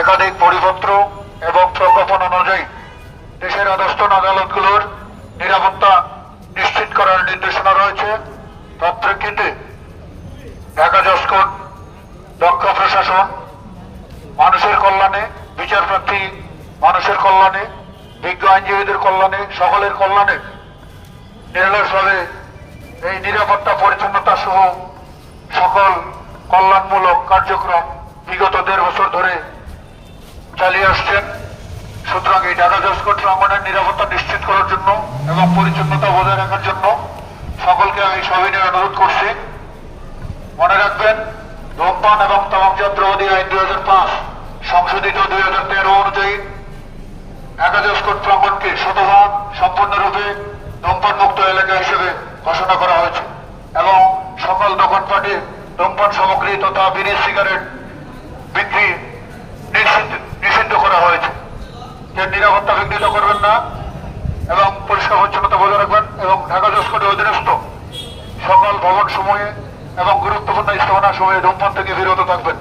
একাধিক পরিপত্র এবং প্রজ্ঞাপন অনুযায়ী দেশের আদর্শন আদালতগুলোর নিরাপত্তা নিশ্চিত করার নির্দেশনা রয়েছে। তার প্রেক্ষিতে দক্ষ প্রশাসন, মানুষের কল্যাণে বিচার প্রার্থী মানুষের কল্যাণে, বিজ্ঞ আইনজীবীদের কল্যাণে, সকলের কল্যাণে নিরলসভাবে এই নিরাপত্তা পরিচ্ছন্নতা সহ সকল কল্যাণমূলক কার্যক্রম বিগত দেড় বছর ধরে চালিয়ে আসছেন। সুতরাং এই ঢাকা জসকোট প্রাঙ্গনের নিরাপত্তা নিশ্চিত করার জন্য এবং পরিচ্ছন্নতা বজায় রাখার জন্য। সকলকে আমি সবিনয় অনুরোধ করছি। মনে রাখবেন, ধূমপান এবং তামাকজাত দ্রব্যাদি আইন দুই হাজার পাঁচ, সংশোধিত দুই হাজার তেরো অনুযায়ী একাদশ কোট প্রাঙ্গনকে শতভাগ সম্পূর্ণরূপে ধূমপান মুক্ত এলাকা হিসেবে ঘোষণা করা হয়েছে। এবং সকল দোকানপাটে ধূমপান সামগ্রী তথা বিড়ি, সিগারেট বিক্রি নিষিদ্ধ নিষিদ্ধ করা হয়েছে যে নিরাপত্তা বিঘ্নিত করবেন না, এবং পরিষ্কার পরিচ্ছন্নতা বজায় রাখবেন, এবং ঢাকা জসকোটের অধীনস্থ সকল ভবন সময়ে এবং গুরুত্বপূর্ণ স্থাপনা সময়ে ধূমপান থেকে বিরত থাকবেন।